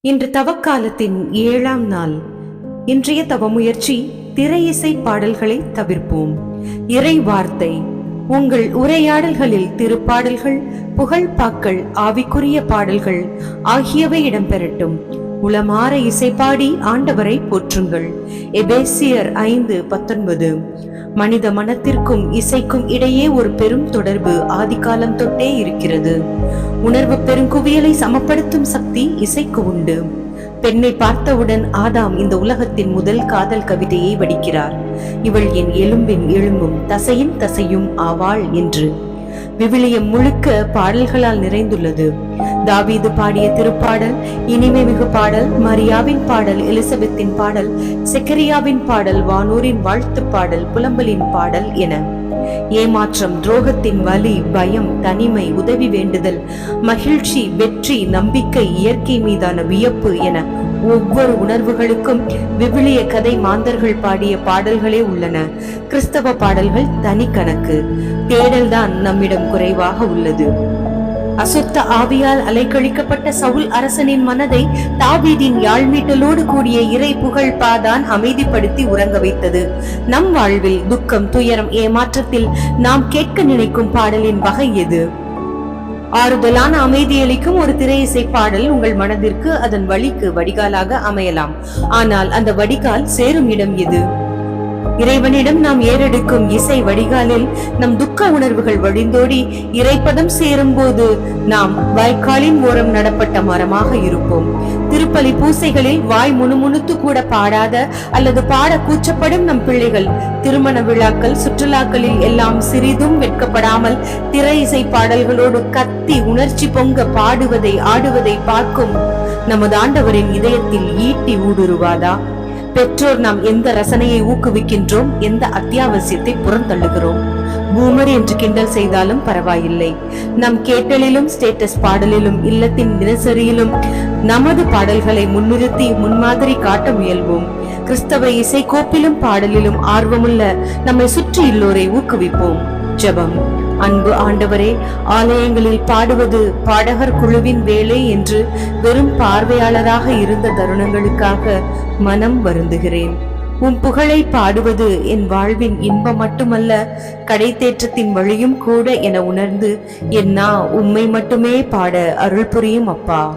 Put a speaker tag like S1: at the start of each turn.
S1: இன்று தவக்காலத்தின் ஏழாம் நாள். இன்றைய தவ முயற்சி திரையிசை பாடல்களை தவிர்ப்போம். இறை வார்த்தை உங்கள் உரையாடல்களில் திருப்பாடல்கள் புகழ்பாக்கள் ஆவிக்குரிய பாடல்கள் ஆகியவை இடம்பெறட்டும். உளமாற இசைப்பாடி ஆண்டவரை போற்றுங்கள். எபேசியர் ஐந்து பத்தொன்பது. மனித மனத்திற்கும் இசைக்கும் இடையே ஒரு பெரும் தொடர்பு ஆதிகாலம் தொட்டே இருக்கிறது. உணர்வு பெருங்குவியலை சமப்படுத்தும் சக்தி இசைக்கு உண்டு. பெண்ணை பார்த்தவுடன் ஆதாம் இந்த உலகத்தின் முதல் காதல் கவிதையை வடிக்கிறார். இவள் என் எலும்பின் எலும்பும் தசையின் தசையும் ஆவாள் என்று. விவிலியம் முழுக்க பாடல்களால் நிறைந்துள்ளது. தாவீது பாடிய திருப்பாடல் இனிமை மிகு பாடல் மரியாவின் பாடல் எலிசபெத்தின் பாடல் செக்கரியாவின் பாடல் வானூரின் வாழ்த்து பாடல் புலம்பலின் பாடல் என. ஏமாற்றம் துரோகத்தின் வலி பயம் தனிமை உதவி வேண்டுதல் மகிழ்ச்சி வெற்றி நம்பிக்கை இயற்கை மீதான வியப்பு என ஒவ்வொரு உணர்வுகளுக்கும் விவிலிய கதை மாந்தர்கள் பாடிய பாடல்களே உள்ளன. கிறிஸ்தவ பாடல்கள் தனி கணக்கு. தேடல்தான் நம்மிடம் குறைவாக உள்ளது. அசுத்த ஆவியால் அலைக்கழிக்கப்பட்ட சவுல் அரசனின் மனதை தாவீதின் யாழ்மீட்டலோடு கூடிய இறை புகழ் பாதான் அமைதிப்படுத்தி உறங்க வைத்தது. நம் வாழ்வில் துக்கம் துயரம் ஏமாற்றத்தில் நாம் கேட்க நினைக்கும் பாடலின் வகை எது? ஆறுதலான அமைதியளிக்கும் ஒரு திரை இசை பாடல் உங்கள் மனதிற்கு அதன் வழிக்கு வடிகாலாக அமையலாம். ஆனால் அந்த வடிகால் சேரும் இடம் எது? இறைவனிடம் நாம் ஏறெடுக்கும் இசை வடிகாலில் நம் துக்க உணர்வுகள் வழிந்தோடி இறைப்பதம் சேரும் போது நாம் வாய்க்காலின் ஓரம் நடப்பட்ட மரமாக இருப்போம். திருப்பலி பூசைகளில் வாய் முணுமுணுத்து கூட பாடாத அல்லது பாட கூச்சப்படும் நம் பிள்ளைகள் திருமண விழாக்கள் சுற்றுலாக்களில் எல்லாம் சிறிதும் வெட்கப்படாமல் திரை இசை பாடல்களோடு கத்தி உணர்ச்சி பொங்க பாடுவதை ஆடுவதை பார்க்கும் நமது ஆண்டவரின் இதயத்தில் ஈட்டி ஊடுருவாதா? பெற்றோர் நாம் எந்த ரசனையை ஊக்குவிக்கின்றோம் எந்த அத்தியாவசியத்தை புறந்தள்ளுகிறோம்? பூமர் என்று கிண்டல் செய்தாலும் பரவாயில்லை. நம் கேட்டலிலும் ஸ்டேட்டஸ் பாடலிலும் இல்லத்தின் தினசரியிலும் நமது பாடல்களை முன்னிறுத்தி முன்மாதிரி காட்ட முயல்வோம். கிறிஸ்தவ இசை கோப்பிலும் பாடலிலும் ஆர்வமுள்ள நம்மை சுற்றி இல்லோரை ஊக்குவிப்போம். ஜெபம். அன்பு ஆண்டவரே ஆலயங்களில் பாடுவது பாடகர் குழுவின் வேலை என்று வெறும் பார்வையாளராக இருந்த தருணங்களுக்காக மனம் வருந்துகிறேன். உன் புகழை பாடுவது என் வாழ்வின் இன்பம் மட்டுமல்ல கடைத்தேற்றத்தின் வழியும் கூட என உணர்ந்து என் நா உம்மை மட்டுமே பாட அருள் புரியும் அப்பா.